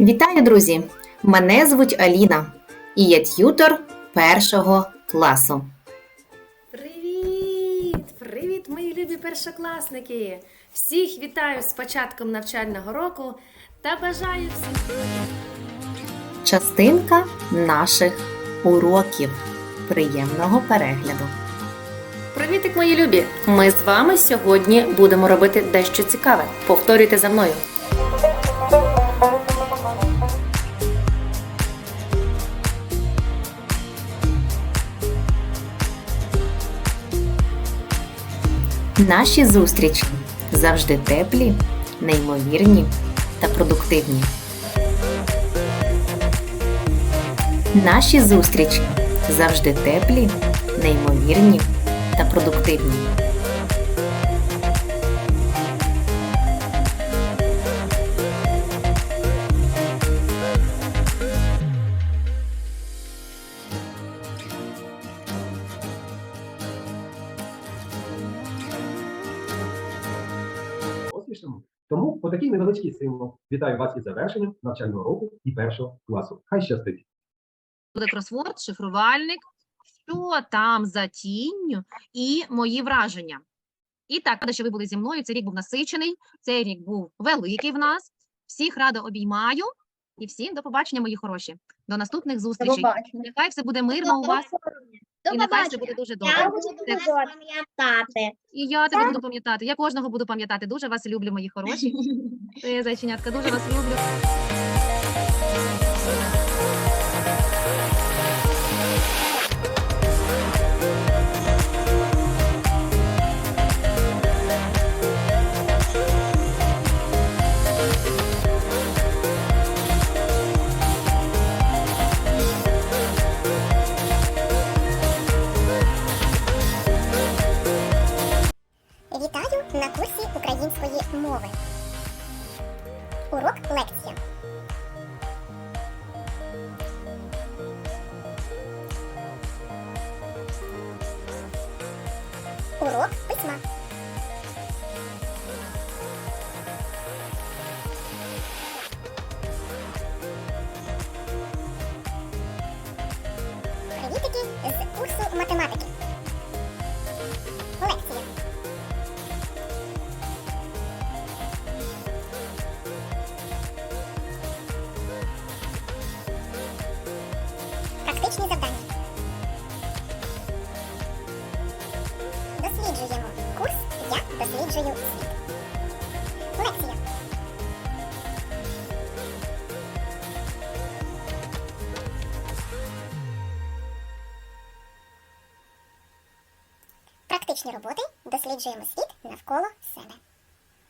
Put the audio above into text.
Вітаю, друзі! Мене звуть Аліна, і я т'ютор першого класу. Привіт! Привіт, мої любі першокласники! Всіх вітаю з початком навчального року та бажаю всім Частинка наших уроків. Приємного перегляду. Привітик, мої любі! Ми з вами сьогодні будемо робити дещо цікаве. Повторюйте за мною. Наші зустрічі завжди теплі, неймовірні та продуктивні. Наші зустрічі завжди теплі, неймовірні та продуктивні. Успішному. Тому отакий невеличкий символ. Вітаю вас із завершенням навчального року і першого класу. Хай щастить! буде кросворд, шифрувальник, що там за тінню і мої враження. І так, рада, що ви були зі мною. Цей рік був насичений, цей рік був великий в нас. Всіх радо обіймаю і всім до побачення, мої хороші. До наступних зустрічей. Нехай все буде мирно у вас, і нехай це буде дуже добре. Я буду пам'ятати. І я тебе буду пам'ятати. Я кожного буду пам'ятати. Дуже вас люблю, мої хороші. Ти, зайченятка, дуже вас люблю. Української мови. Урок лекція. Урок письма. Практичні завдання. Досліджуємо. Курс Я досліджую світ. Лекція. Практичні роботи. Досліджуємо світ навколо себе.